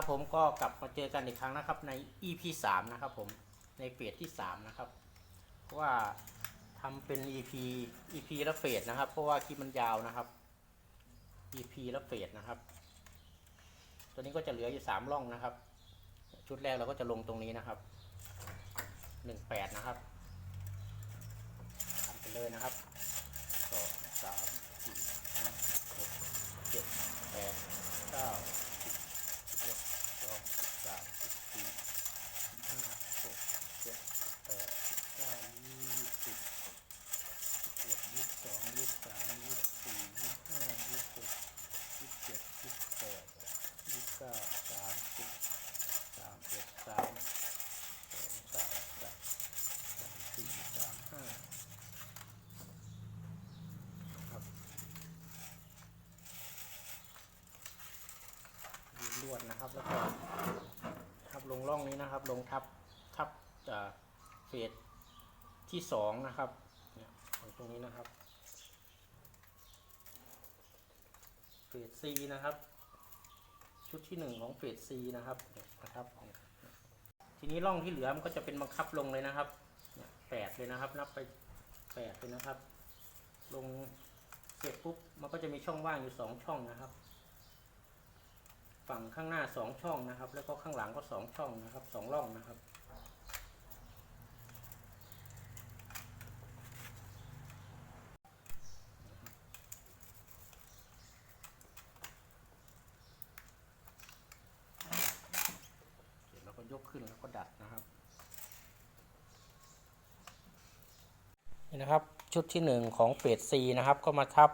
ครับผมก็กลับมาเจอกันอีกครั้งนะครับใน EP 3นะครับผมในเฟสที่ 3 นะครับ เพราะว่าทำเป็น EP EP และเฟสนะครับ เพราะว่าคลิปมันยาวนะครับ EP และเฟสนะครับ ตัวนี้ก็จะเหลืออยู่ 3 ร่องนะครับ ชุดแรกเราก็จะลงตรงนี้นะครับ18นะครับทำไปเลยนะครับ2 3 4 5 6 7 8 9 วดนะครับ แล้วก็ทับลงร่องนี้นะครับ ลงทับทับเฟสที่สองนะครับเนี่ยตรงนี้นะครับเฟสซีนะครับ ชุดที่หนึ่งของเฟสซีนะครับนะครับ ทีนี้ร่องที่เหลือมันก็จะเป็นบังคับลงเลยนะครับแปดเลยนะครับ นับไปแปดเลยนะครับ ลงเสร็จปุ๊บมันก็จะมีช่องว่างอยู่สองช่องนะครับ ฝั่งข้างหน้าสองช่องนะครับ แล้วก็ข้างหลังก็สองช่องนะครับสองร่องนะครับ เสร็จแล้วก็ยกขึ้นแล้วก็ดัดนะครับนี่นะครับชุดที่ 1 ของเฟส C นะครับก็มาทับ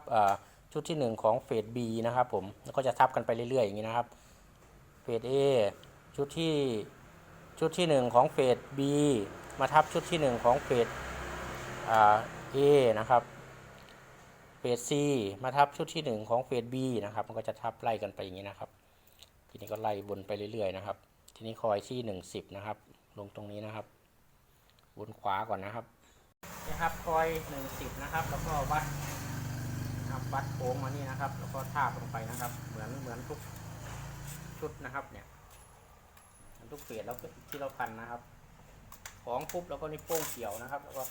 ชุดที่ 1 ของเฟส B นะครับผมแล้วก็จะทับกันไปเรื่อยๆอย่างนี้นะครับ เฟส A ชุดที่ชุดที่ 1 ของเฟส B มาทับชุดที่ 1 ของเฟสอ่า A นะครับ เฟส C มาทับชุดที่ 1 ของเฟส B นะครับ มันก็จะทับไล่กันไปอย่างนี้นะครับ ทีนี้ก็ไล่บนไปเรื่อยๆนะครับ ทีนี้คอยที่10นะครับ ลงตรงนี้นะครับ บนขวาก่อนนะครับนะครับคอยหนึ่งสิบนะครับ แล้วก็วัดนะครับวัดโค้งมานี่นะครับ แล้วก็ทาบลงไปนะครับ เหมือนเหมือนทุก ชุดนะครับเนี่ยทุกเฟสแล้วก็ที่เราพันนะครับ ของปุ๊บแล้วก็นี่โป้งเกี่ยวนะครับ แล้วก็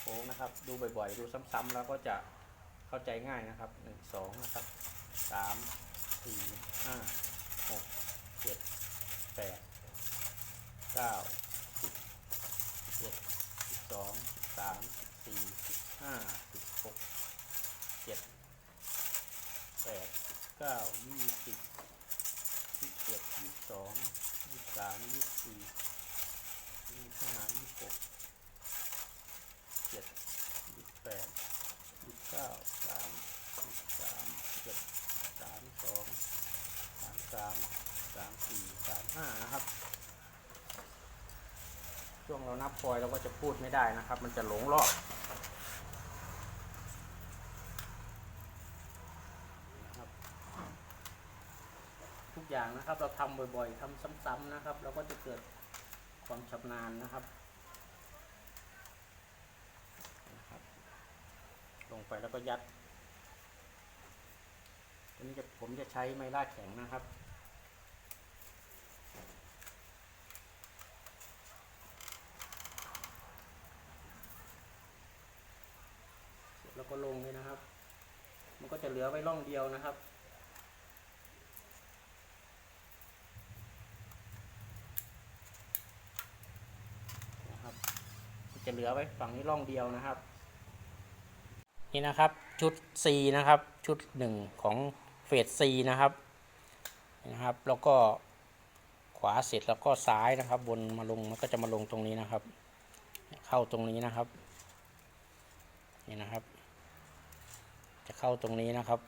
โค้งนะครับ ดูบ่อยๆ ดูซ้ำๆแล้วก็จะเข้าใจง่ายนะครับหนึ่งสองนะครับสามสี่ห้าหกเจ็ดแปดเก้าสิบเอ็ดสิบสองสิบสามสิบสี่สิบห้าสิบหกเจ็ดแปดสิบเก้ายี่สิบ ยี่สิบเอ็ดยี่สิบสองยี่สิบสามยี่สิบสี่ยี่สิบห้ายี่สิบหกเจ็ดยี่สิบแปดยี่สิบเก้าสามสิบสามเจ็ดสามสองสามสามสามสี่สามห้านะครับ ช่วงเรานับคอยเราก็จะพูดไม่ได้นะครับ มันจะหลงรอบทุกอย่าง นะครับ เราทำบ่อยๆทำซ้ำๆนะครับ เราก็จะเกิดความชำนาญนะครับนะครับ ลงไปแล้วก็ยัดทีนี้จะผมจะใช้ไม้ลากแข็งนะครับแล้วก็ลงเลยนะครับ มันก็จะเหลือไว้ร่องเดียวนะครับมัน จะเหลือไว้ฝั่งนี้ร่องเดียวนะครับ นี่นะครับชุด C นะครับชุดหนึ่งของเฟส C นะครับนี่นะครับแล้วก็ขวาเสร็จแล้วก็ซ้ายนะครับบนมาลงมันก็จะมาลงตรงนี้นะครับ เข้าตรงนี้นะครับนี่นะครับ จะเข้าตรงนี้นะครับ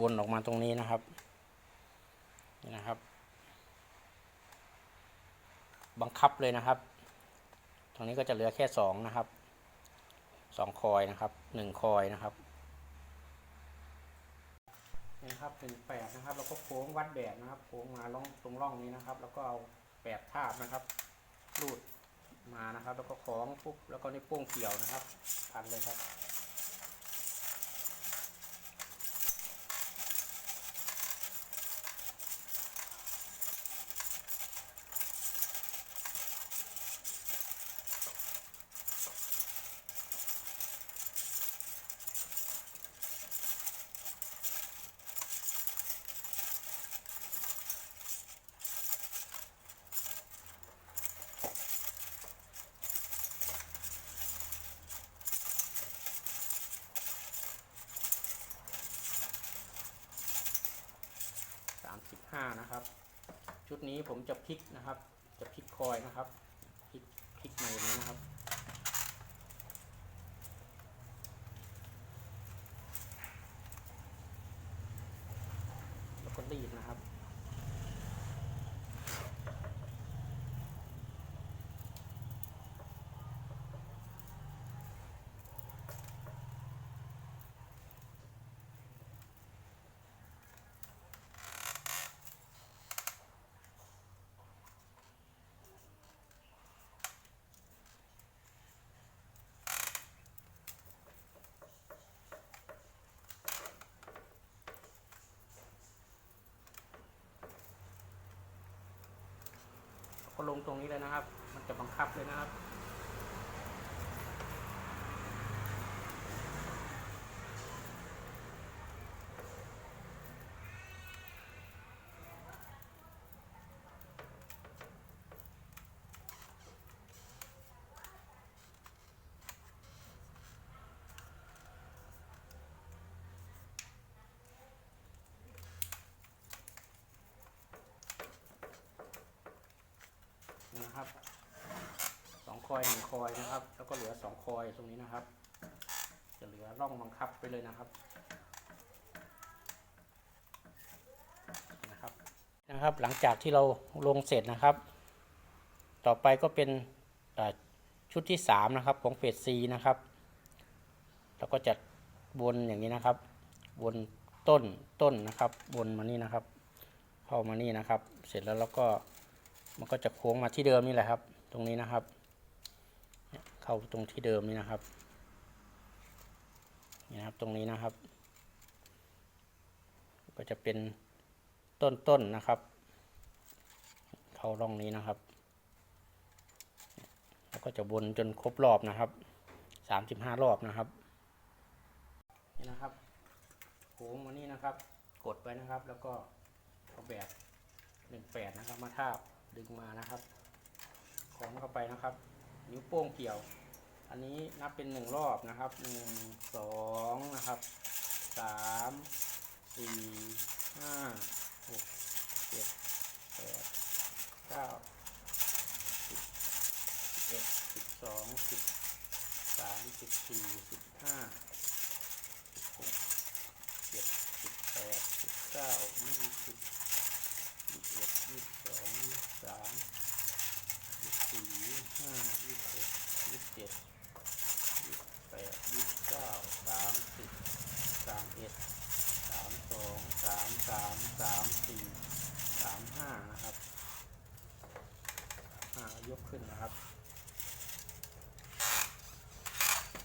วนออกมาตรงนี้นะครับนี่นะครับ บังคับเลยนะครับ ตรงนี้ก็จะเหลือแค่สองนะครับสองคอยนะครับหนึ่งคอยนะครับนี่นะครับถึงแปดนะครับแล้วก็โค้งวัดแบบนะครับโค้งมาล่องตรงร่องนี้นะครับ แล้วก็เอาแปดทาบนะครับรูดมานะครับ แล้วก็คล้องปุ๊บแล้วก็นี่วโป้งเกี่ยวนะครับพันเลยครับ นะครับ ชุดนี้ผมจะพลิกนะครับ จะพลิกคอยนะครับพลิกพลิกใหม่นี้นะครับ ลงตรงนี้เลยนะครับ มันจะบังคับเลยนะครับ นะครับสองคอยหนึ่งคอยนะครับ แล้วก็เหลือสองคอยตรงนี้นะครับ จะเหลือร่องบังคับไปเลยนะครับนะครับ นะครับ หลังจากที่เราลงเสร็จนะครับ ต่อไปก็เป็นชุดที่สามนะครับของเฟสซีนะครับเราก็จะวนอย่างนี้นะครับ วนต้นต้นนะครับ วนมานี่นะครับ เข้ามานี่นะครับ เสร็จแล้วเราก็ มันก็จะโค้งมาที่เดิมนี่แหละครับ ตรงนี้นะครับ เข้าตรงที่เดิมนี่นะครับ นี่นะครับตรงนี้นะครับ ก็จะเป็นต้นๆนนะครับ เข้าร่องนี้นะครับ แล้วก็จะวนจนครบรอบนะครับสามสิบห้ารอบนะครับ นี่นะครับโค้งมานี่นะครับ กดไว้นะครับ แล้วก็เอาแบบหนึ่งแปดนะครับ มาทาบ ดึงมานะครับของเข้าไปนะครับ นิ้วโป้งเกี่ยว อันนี้นับเป็นหนึ่งรอบนะครับหนึ่งสองนะครับสามสี่ห้าหกเจ็ดแปดเก้าสิบสิบเอ็ดสิบสองสิบสามสิบสี่สิบห้าสิบหกเจ็ดสิบแปดสิบเก้ายี่สิบ ยี่สิบเอ็ดยี่สิบสองยี่ สามยี่สิบสี่ยี่ห้ายี่สิบหกยี่สิบเจ็ดยี่สิบแปดยี่สิบเก้าสามสิบสามเอ็ดสามสองสามสามสามสี่สามห้านะครับห้ายกขึ้นนะครับ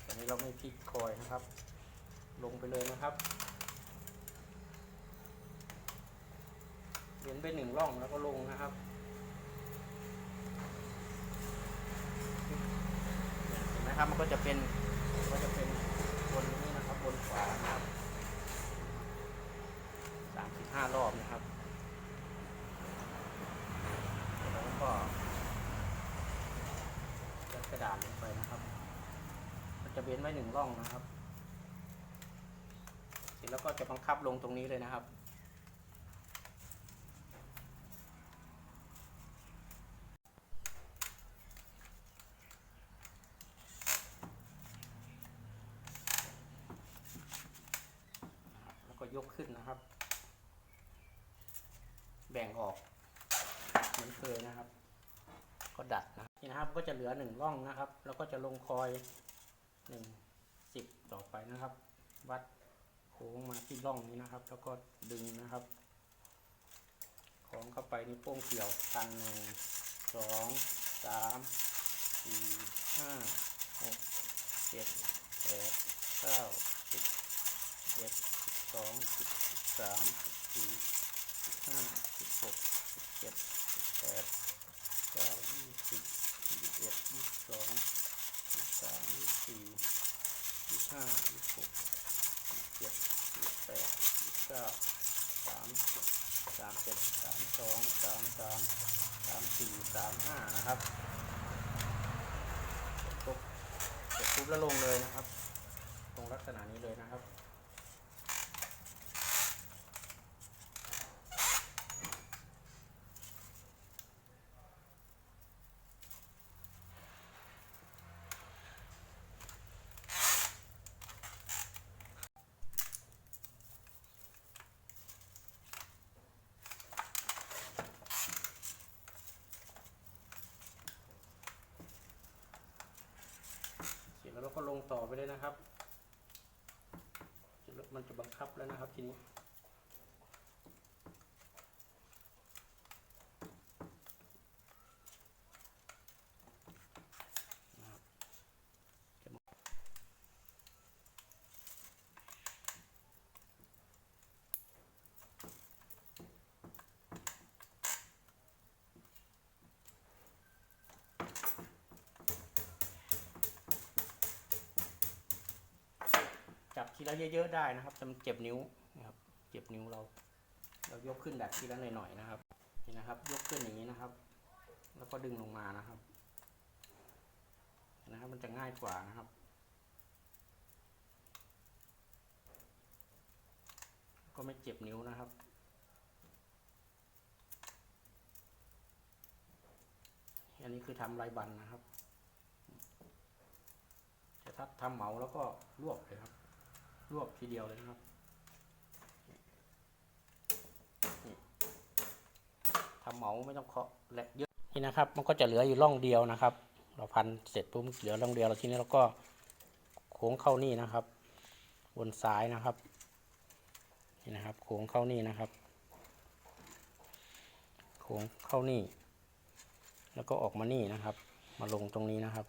ตอนนี้เราไม่พลิกคอยนะครับ ลงไปเลยนะครับเว้นไปหนึ่งร่องแล้วก็ลงนะครับ เห็ นไหมครับ มันก็จะเป็นมันก็จะเป็นบนนี้นะครับบนขวานะครับสามสิบห้ารอบนะครับแล้วก็ยัดกระดาษลงไปนะครับมันจะเว้นไว้หนึ่งร่องนะครับ เสร็จแล้วก็จะบังคับลงตรงนี้เลยนะครับ แล้วก็ยกขึ้นนะครับ แบ่งออกเหมือนเคยนะครับ ก็ดัดนะครับนี่นะครับก็จะเหลือหนึ่งร่องนะครับ แล้วก็จะลงคอยหนึ่งสิบต่อไปนะครับ วัดโค้งมาที่ร่องนี้นะครับ แล้วก็ดึงนะครับ ของเข้าไปนี่วโป้งเกี่ยวกันหนึ่งสองสามสี่ห้าหกเจ็ดแปดเก้าสิบเจ็ดสิบสองสิบสามสิบสี่สิบห้าสิบ หกสิบเจ็ดสิบแปดเก้ายี่สิบยี่สิบเอ็ดยี่สิบสองยี่สิบสามยี่สิบสี่ยี่สิบห้ายี่สิบหกยี่สิบเจ็ดยี่สิบแปดยี่สิบเก้าสามสามเจ็ดสามสองสามสามสามสี่สามห้านะครับเสร็จปุ๊บเสร็จปุ๊บแล้วลงเลยนะครับ ตรงลักษณะนี้เลยนะครับ ก็ลงต่อไปเลยนะครับ มันจะบังคับแล้วนะครับทีนี้ จับ ทีละเยอะๆได้นะครับแต่มันเจ็บนิ้วนะครับเจ็บนิ้วเรา เรายกขึ้นแบบทีละหน่อยๆนะครับนี่นะครับ ยกขึ้นอย่างนี้นะครับ แล้วก็ดึงลงมานะครับนะครับ มันจะง่ายกว่านะครับก็ไม่เจ็บนิ้วนะครับ อันนี้คือทำลายบันนะครับแต่ถ้าทำเหมาแล้วก็รวบเลยครับ รวบทีเดียวเลยนะครับทำเหมาไม่ต้องเคาะและเยอะนี่นะครับ มันก็จะเหลืออยู่ร่องเดียวนะครับ เราพันเสร็จปุ๊บเหลือร่องเดียวแล้วทีนี้เราก็โค้งเข้านี่นะครับ บนซ้ายนะครับนี่นะครับ โค้งเข้านี่นะครับ โค้งเข้านี่ แล้วก็ออกมานี่นะครับ มาลงตรงนี้นะครับ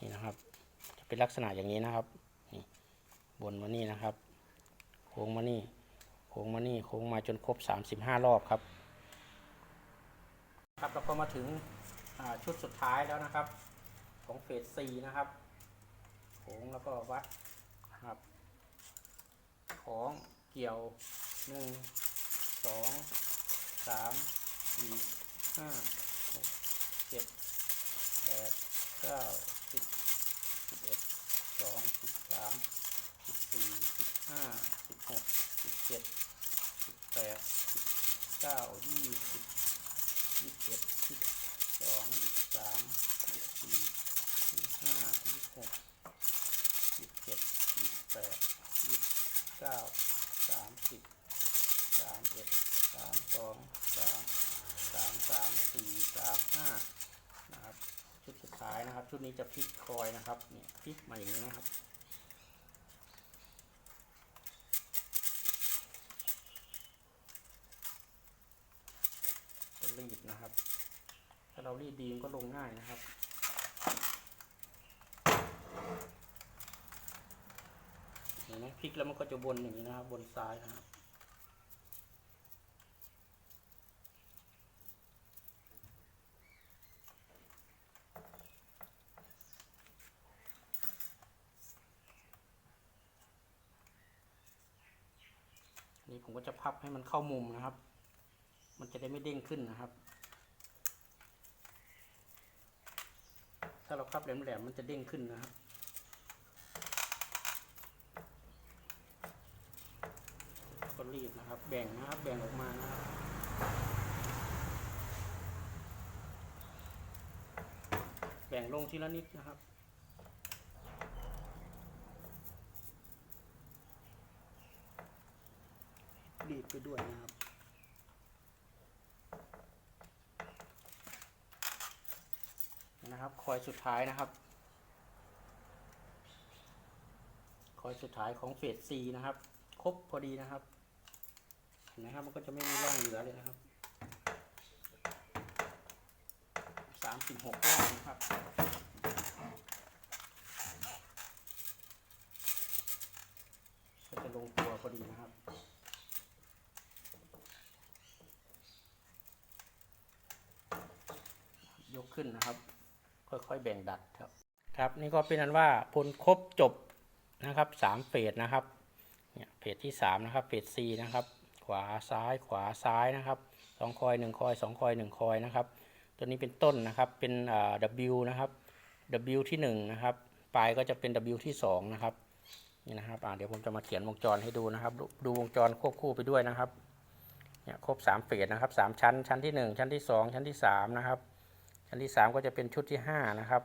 นี่นะครับ จะเป็นลักษณะอย่างนี้นะครับ นี่บนมานี่นะครับ โค้งมานี่ โค้งมานี่ โค้งมาจนครบ 35 รอบครับ ครับเราก็มาถึงชุดสุดท้ายแล้วนะครับ ของเฟส4นะครับ โค้งแล้วก็วัดครับ ของเกี่ยว1 2 3 4ห้าหกเจ็ดแปดเก้าสิบสิบเอ็ดสองสิบสาม สิบสี่สิบห้าสิบหกสิบเจ็ดสิบแปดสิบเก้ายี่สิบยี่สิบเอ็ดยี่สิบสองยี่สิบสามยี่สิบสี่ยี่สิบห้ายี่สิบหกยี่สิบเจ็ดยี่สิบแปดยี่สิบเก้าสามสิบสามเอ็ดสามสองสามสามสามสี่สามห้านะครับชุดสุดท้ายนะครับ ชุดนี้จะพลิกคอยนะครับเนี่ยพลิกมาอย่างนี้นะครับ จะรีดนะครับีดดีมันก็ลงง่ายนะครับ เห็นไหมพลิกแล้วมันก็จะวนอย่างนี้นะครับ บนซ้ายนะครับนี่ผมก็จะพับให้มันเข้ามุมนะครับ มันจะได้ไม่เด้งขึ้นนะครับาเราพับแหลมๆมันจะเด้งขึ้นนะครับก็รีบนะครับ แบ่งนะครับ แบ่งออกมานะครับแบ่งลงทีละนิดนะครับรีดไปด้วยนะครับ นะครับ ค อยสุดท้ายนะครับ คอยสุดท้ายของเฟส C นะครับ ครบพอดีนะครับเห็นไหมครับมันก็จะไม่มีร่องเหลือเลยนะครับสามสิบหกร่องนะครับก็จะลงตัวพอดีนะครับยกขึ้นนะครับ ค่อยๆแบ่งดัดครับ ครับนี่ก็เป็นอันว่าผลครบจบนะครับสามเฟสนะครับเนี่ยเฟสที่สามนะครับเฟส C นะครับขวาซ้ายขวาซ้ายนะครับสองคอยหนึ่งคอยสองคอยหนึ่งคอยนะครับตัวนี้เป็นต้นนะครับเป็นอ่ W นะครับ W ที่หนึ่งนะครับปลายก็จะเป็น W ที่สองนะครับนี่นะครับอ่าเดี๋ยวผมจะมาเขียนวงจรให้ดูนะครับ ดูดูวงจรควบคู่ไปด้วยนะครับเนี่ยครบสามเฟสนะครับสามชั้นชั้นที่หนึ่งชั้นที่สองชั้นที่สามนะครับ ชั้นที่ 3 ก็จะเป็นชุดที่ 5 นะครับ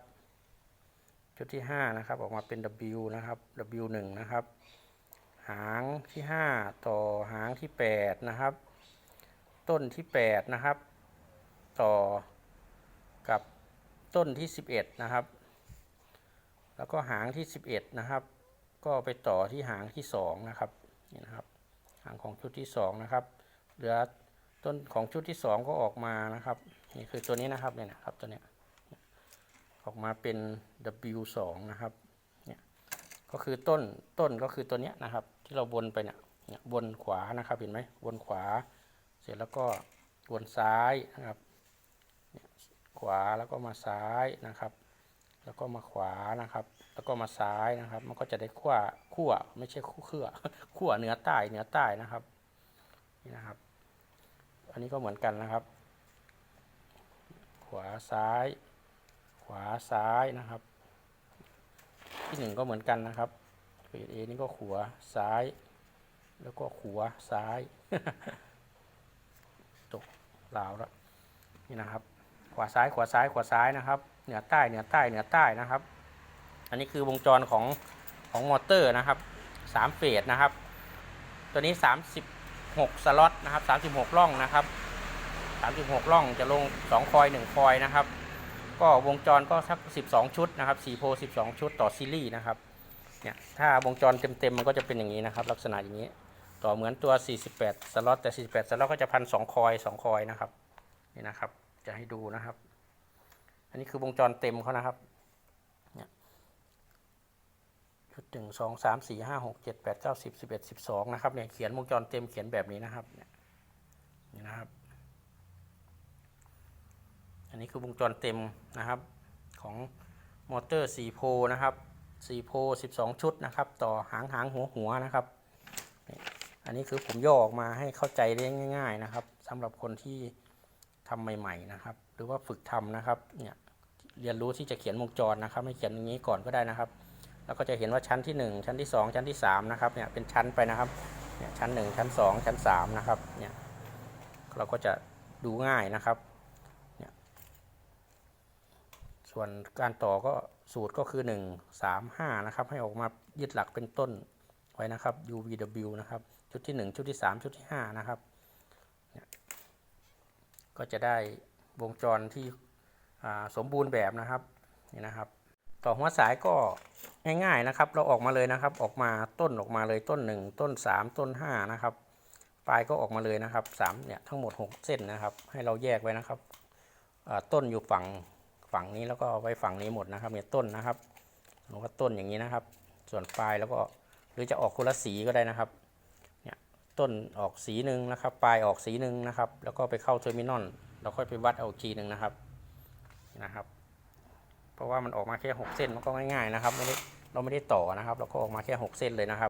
ชุดที่ 5 นะครับ ออกมาเป็น W นะครับ W1 นะครับ หางที่ 5 ต่อหางที่ 8 นะครับ ต้นที่ 8 นะครับ ต่อกับต้นที่ 11 นะครับ แล้วก็หางที่ 11 นะครับ ก็ไปต่อที่หางที่ 2 นะครับ นี่นะครับ หางของชุดที่ 2 นะครับ เหลือต้นของชุดที่ 2 ก็ออกมานะครับ นี่คือตัวนี้นะครับเนี่ยนะครับตัวเนี้ยออกมาเป็น W2 นะครับเนี่ยก็คือต้นต้นก็คือตัวเนี้ยนะครับ ที่เราวนไปเนี่ยเนี่ยวนขวานะครับเห็นไหมวนขวา เสร็จแล้วก็วนซ้ายนะครับขวาแล้วก็มาซ้ายนะครับ แล้วก็มาขวานะครับ แล้วก็มาซ้ายนะครับ มันก็จะได้ขั้วขั้วไม่ใช่คู่เครือขั้วเหนือใต้เหนือใต้นะครับนี่นะครับ อันนี้ก็เหมือนกันนะครับ ขวาซ้าย ขวาซ้ายนะครับ ที่หนึ่งก็เหมือนกันนะครับเฟสเอนี่ก็ขวาซ้าย แล้วก็ขวาซ้ายตกลาวแล้วนี่นะครับ ขวาซ้ายขวาซ้ายขวาซ้ายนะครับ เหนือใต้เหนือใต้เหนือใต้นะครับ อันนี้คือวงจรของของมอเตอร์นะครับสามเฟสนะครับ ตัวนี้ 36 สล็อตนะครับ 36ร่องนะครับ 36 ร่องจะลง 2 คอย 1 คอยนะครับ ก็วงจรก็สัก 12 ชุดนะครับ4โพล12 ชุดต่อซีรีส์นะครับเนี่ยถ้าวงจรเต็มๆมันก็จะเป็นอย่างนี้นะครับ ลักษณะอย่างนี้ต่อเหมือนตัว 48 สล็อตแต่ 48 สล็อตก็จะพันสองคอย 2 คอยนะครับนี่นะครับ จะให้ดูนะครับ อันนี้คือวงจรเต็มเขานะครับเนี่ยชุดหนึ่งสองสามสี่ห้าหกเจ็ดแปดเก้าสิบสิบเอ็ดสิบสองนะครับเนี่ยเขียนวงจรเต็มเขียนแบบนี้นะครับเนี่ยนี่นะครับ อันนี้คือวงจรเต็มนะครับของมอเตอร์4โพนะครับ4โพ12 ชุดนะครับ ต่อหางหางหัวหัวนะครับ อันนี้คือผมย่อออกมาให้เข้าใจได้ง่าย ๆนะครับสำหรับคนที่ทำใหม่ ๆนะครับ หรือว่าฝึกทำนะครับเนี่ยเรียนรู้ที่จะเขียนวงจรนะครับให้เขียนอย่างนี้ก่อนก็ได้นะครับแล้วก็จะเห็นว่าชั้นที่ 1 ชั้นที่ 2 ชั้นที่3นะครับเนี่ยเป็นชั้นไปนะครับเนี่ยชั้น 1 ชั้น 2 ชั้น3นะครับเนี่ยเราก็จะดูง่ายนะครับ ส่วนการต่อก็สูตรก็คือ 1 3 5 นะครับ ให้ออกมายึดหลักเป็นต้นไว้นะครับ UVW นะครับ ชุดที่ 1 ชุดที่ 3 ชุดที่ 5 นะครับก็จะได้วงจรที่สมบูรณ์แบบนะครับนี่นะครับ ต่อหัวสายก็ง่ายๆนะครับ เราออกมาเลยนะครับ ออกมาต้นออกมาเลยต้น 1 ต้น 3 ต้น 5 นะครับปลายก็ออกมาเลยนะครับ3เนี่ยทั้งหมด 6 เส้นนะครับ ให้เราแยกไว้นะครับต้นอยู่ฝั่ง ฝั่งนี้แล้วก็เอาไว้ฝั่งนี้หมดนะครับเนี่ยต้นนะครับสมมติว่าต้นอย่างนี้นะครับ ส่วนปลายแล้วก็หรือจะออกคนละสีก็ได้นะครับเนี่ยต้นออกสีหนึ่งนะครับ ปลายออกสีหนึ่งนะครับ แล้วก็ไปเข้าเทอร์มินอลเราค่อยไปวัดเอาทีหนึ่งนะครับนะครับ เพราะว่ามันออกมาแค่ 6 เส้นมันก็ง่ายๆนะครับไม่ได้เราไม่ได้ต่อนะครับ เราก็ออกมาแค่ 6 เส้นเลยนะครับ